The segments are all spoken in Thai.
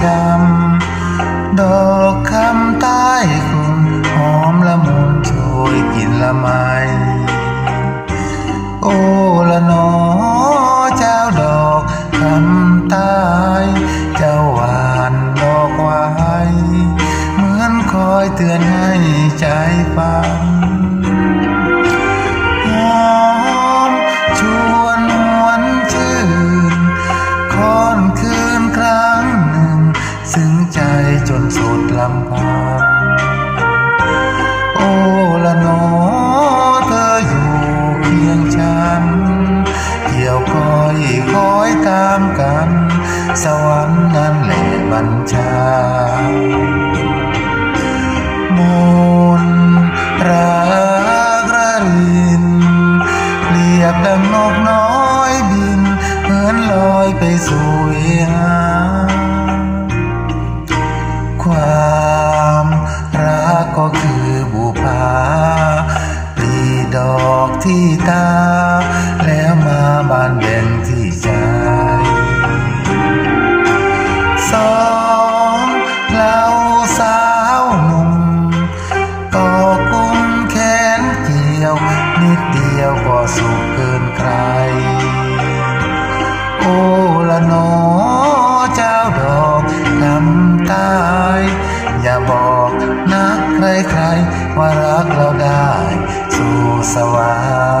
จำ ดอกคำใต้คุณหอมละมุนโชยกินละไม โอละนอเจ้าดอกคำใต้เจ้าหวานดอกไว้เหมือนคอยเตือนให้ใจฟัง ซึ้งใจจนสุดลำพังโอ้ละนอเธออยู่เคียงฉันเกี่ยวคอยคอยตามกัน สวรรค์นั้นแหละบัญชามนรักระรินเปรียบดังนกน้อยบินเหมือนลอยไปสู่เวียงามรักก็คือบุพาปลีดอกที่ตา แล้วมาบานแบ่งที่ใจสองเราสาวหนุ่มก็กุมแขนเกี่ยว นิดเดียวก็สุขเกินใคร โอ้ละนอ นักใครใครว่ารักเราได้สู่สวร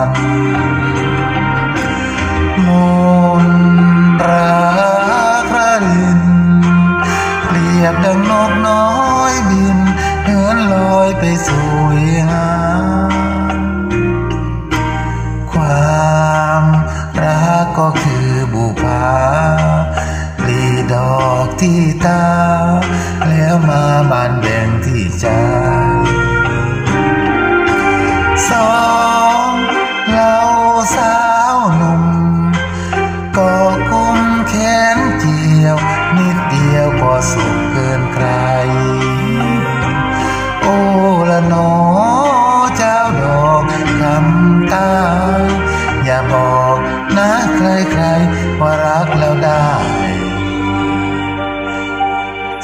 รค์มนตรักระรินเปรียบดังนกน้อยบินเหินลอยไปสู่เวียงความรักก็คือบุพาปลีดอกที่ตาแล้วมาบาน จสองเราสาวหนุ่มก็คุ้มแขนเกี่ยว นิดเดียวก็สุขเกินใคร โอ้ละนอเจ้าดอกคำตา อย่าบอกนะใครๆว่ารักแล้วได้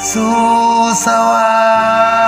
สู่สวรรค์